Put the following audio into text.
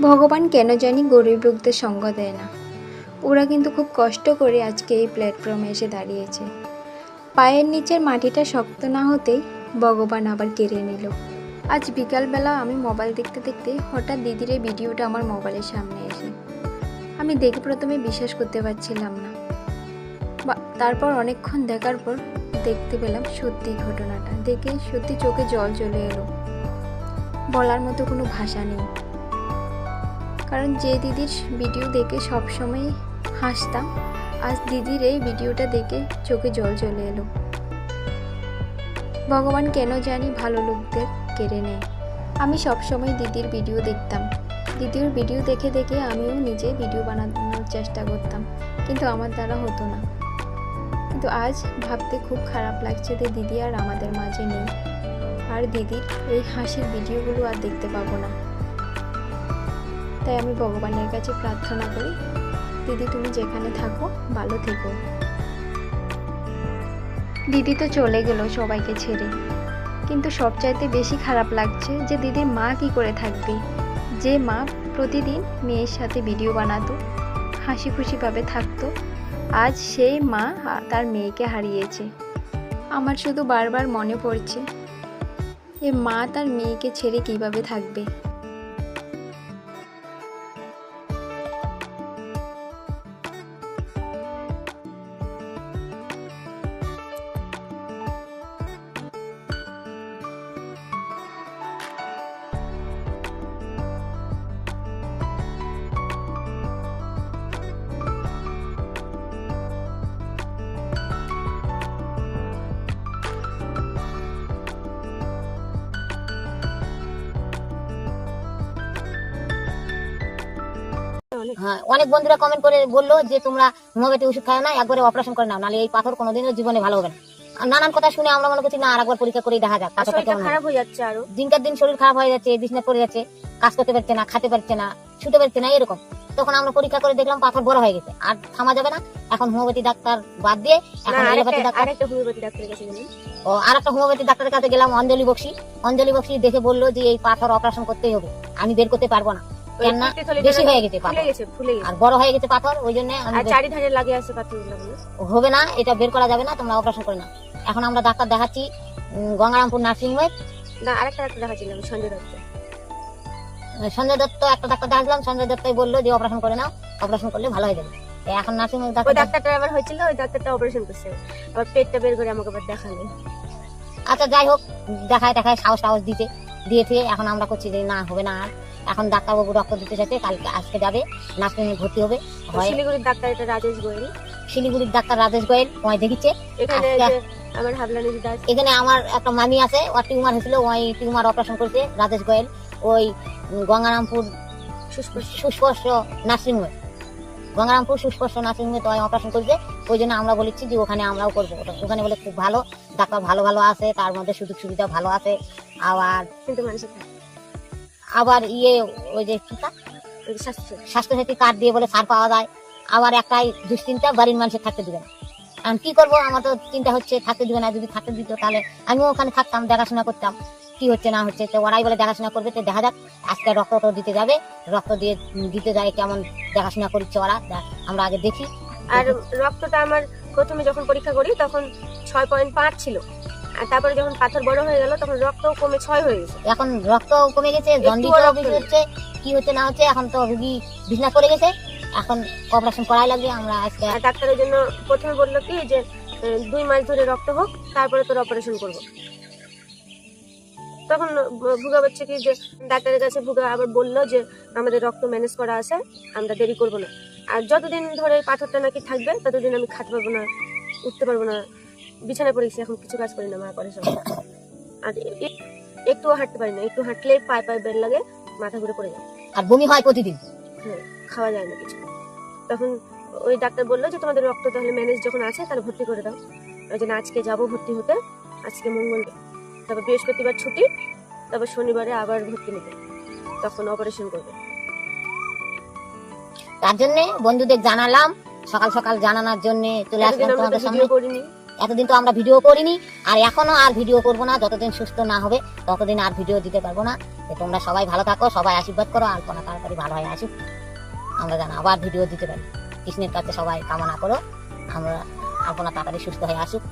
ভগবান কেন জানি গরিব লোকদের সঙ্গ দেয় না। ওরা কিন্তু খুব কষ্ট করে আজকে এই প্ল্যাটফর্মে এসে দাঁড়িয়েছে। পায়ের নিচের মাটিটা শক্ত না হতেই ভগবান আবার কেড়ে নিল। আজ বিকালবেলা আমি মোবাইল দেখতে দেখতে হঠাৎ দিদির এই ভিডিওটা আমার মোবাইলের সামনে এসে। আমি দেখে প্রথমে বিশ্বাস করতে পারছিলাম না। বা, তারপর অনেকক্ষণ দেখার পর দেখতে পেলাম সত্যি ঘটনাটা। দেখে সত্যি চোখে জল চলে এলো। বলার মতো কোনো ভাষা নেই। কারণ যে দিদির ভিডিও দেখে সবসময় হাসতাম, আজ দিদির এই ভিডিওটা দেখে চোখে জল চলে এলো। ভগবান কেন জানি ভালো লোকদের কেড়ে নেয়। আমি সবসময় দিদির ভিডিও দেখতাম। দিদির ভিডিও দেখে দেখে আমিও নিজে ভিডিও বানানোর চেষ্টা করতাম, কিন্তু আমার দ্বারা হতো না। কিন্তু আজ ভাবতে খুব খারাপ লাগছে যে দিদি আর আমাদের মাঝে নেই। আর দিদির এই হাসির ভিডিওগুলো আর দেখতে পাবো না। তাই আমি ভগবানের কাছে প্রার্থনা করি, দিদি তুমি যেখানে থাকো, ভালো থেকো। দিদি তো চলে গেল সবাইকে ছেড়ে। কিন্তু সবচাইতে বেশি খারাপ লাগছে যে দিদির মা কি করে থাকবে? যে মা প্রতিদিন মেয়ের সাথে ভিডিও বানাতো, হাসি খুশিভাবে থাকতো, আজ সেই মা তার মেয়েকে হারিয়েছে। আমার শুধু বারবার মনে পড়ছে, এ মা তার মেয়েকে ছেড়ে কীভাবে থাকবে? হ্যাঁ অনেক বন্ধুরা কমেন্ট করে বলল যে তোমরা হোমিওপ্যাথি ওষুধ খাও না একবারে অপারেশন করে নাও নাহলে এই পাথর কোনোদিনও জীবনে ভালো হবে না। নানান কথা শুনে আমরা মনে করছি না আর একবার পরীক্ষা করে দেখা যাক। খারাপ হয়ে যাচ্ছে আরও। দিনকার দিন শরীর খারাপ হয়ে যাচ্ছে বিছনা পড়ে যাচ্ছে কাজ করতে পারছে না খেতে পারছে না শুতে পারছে না এরকম। তখন আমরা পরীক্ষা করে দেখলাম পাথর বড় হয়ে গেছে আর থামা যাবে না। এখন হোমিওপ্যাথি ডাক্তার বাদ দিয়ে এখন আরেকটা ডাক্তার ও আর একটা হোমিওপ্যাথি ডাক্তারের কাছে গেলাম অঞ্জলি বক্সি। অঞ্জলি বক্সি দেখে বলল যে এই পাথর অপারেশন করতেই হবে আমি বের করতে পারব না। কেননা বেশি হয়ে গেছে পাথর। গেছে ফুলে গেছে। আর বড় হয়ে গেছে পাথর ওই জন্য আমি আর লাগে আছে পাথরগুলো হবে না এটা বের করা যাবে না তোমরা অপারেশন করে না এখন আমরা ডাক্তার দেখাচ্ছি গঙ্গারামপুর নার্সিং হোমে না আরেকটা ডাক্তার দেখাচ্ছিলাম সঞ্জয় দত্ত। সঞ্জয় দত্ত একটা ডাক্তার দেখাচ্ছিলাম সঞ্জয় দত্তই বলল যে অপারেশন করে নাও অপারেশন করলে ভালো হয়ে যাবে। এখন নার্সিং হোমে ডাক্তার ডাক্তারটা আবার হয়েছিল ওই ডাক্তারটা অপারেশন করছে। আবার পেটটা বের করে আমাকে আবার দেখাল। আচ্ছা যাই হোক দেখায় দেখায় সাহস সাহস দিতে দিয়েছে এখন আমরা করছি যে না হবে না আর। এখন ডাক্তারবাবু রক্ত দিতে যাচ্ছে কালকে আজকে যাবে নার্সিং হোমে ভর্তি হবে শিলিগুড়ির ডাক্তার এটা রাজেশ গোয়েল? শিলিগুড়ির ডাক্তার রাজেশ গোয়েল ওই দেখিচ্ছে। এখানে। আমার হাবলানি দিদা এখানে আমার একটা মামি আছে ওর টিউমার হয়েছিল ওই টিউমার অপারেশন করছে রাজেশ গোয়েল ওই Gangarampur Susparsha nursing home Gangarampur Susparsha nursing হোমে তো অপারেশন করছে ওই জন্য আমরা বলেছি যে ওখানে আমরাও করব। ওটা ওখানে বলে খুব ভালো ডাক্তার ভালো ভালো আছে তার মধ্যে সুযোগ সুবিধা ভালো আছে আবার কিন্তু মানুষের আবার ইয়ে ওই যে স্বাস্থ্যসাথী কার্ড দিয়ে বলে সার পাওয়া যায়। আবার একটাই দুশ্চিন্তা, বাড়ির মানুষের থাকতে দিবে না। আমি কি করব? আমার তো চিন্তা হচ্ছে, থাকতে দিবে না, যদি থাকতে দিত তাহলে আমিও ওখানে থাকতাম, দেখাশোনা করতাম। কি হচ্ছে, না হচ্ছে? তো ওরাই বলে দেখাশোনা করবে, তো দেখা যাক। আজকে রক্ত তো দিতে যাবে। রক্ত দিয়ে, দিতে যায়, কেমন দেখাশোনা করছে ওরা আমরা আগে দেখি। আর রক্তটা আমার প্রথমে যখন পরীক্ষা করি, তখন ছয় পয়েন্ট পাঁচ ছিল। আর তারপরে যখন পাথর বড় হয়ে গেল তখন রক্তও কমে ছয় হয়ে গেছে। এখন রক্ত কমে গেছে রক্ত হচ্ছে কি হচ্ছে না হচ্ছে এখন তো রুগী বিছনা করে গেছে। এখন অপারেশন করাই লাগবে আমরা আজকে ডাক্তারের জন্য প্রথমে বলল কি যে দুই মাস ধরে রক্ত হোক তারপরে তোর অপারেশন করব। তখন ভুগা বলছে কি যে ডাক্তারের কাছে ভুগা আবার বলল যে আমাদের রক্ত ম্যানেজ করা আছে আমরা দেরি করব না। আর যতদিন ধরে পাথরটা নাকি থাকবে ততদিন আমি খাতে পারব না উঠতে পারব না। বিছানায় পড়েছি এখন কিছু কাজ করি না মা করে সব। আর এ- এ- হাঁটতে পারি না একটু হাঁটলে পায়ে পায়ে বের লাগে মাথা ঘুরে পড়ে যায়। আর বমি হয় প্রতিদিন? হ্যাঁ খাওয়া যায় না কিছু। তখন ওই ডাক্তার বলল যে তোমাদের রক্ত তাহলে ম্যানেজ যখন আছে তাহলে ভর্তি করে দাও। ওই জন্য আজকে যাব ভর্তি হতে আজকে মঙ্গল তারপর বৃহস্পতিবার ছুটি তারপর শনিবারে আবার ভর্তি নিতে। তখন অপারেশন করবে। তার জন্য বন্ধুদের জানালাম সকাল সকাল জানানোর জন্য চলে আসলাম তোমাদের সামনে। করিনি। এতদিন তো আমরা ভিডিও করিনি, আর এখনও আর ভিডিও করব না, যতদিন সুস্থ না হবে ততদিন আর ভিডিও দিতে পারব না। তোমরা সবাই ভালো থাকো, সবাই আশীর্বাদ করো, আর কোনো তাড়াতাড়ি ভালো হয়ে আসুক, আমরা যেন আবার ভিডিও দিতে পারি। কৃষ্ণের কাছে সবাই কামনা করো, আমরা আলপনা তাড়াতাড়ি সুস্থ হয়ে আসুক।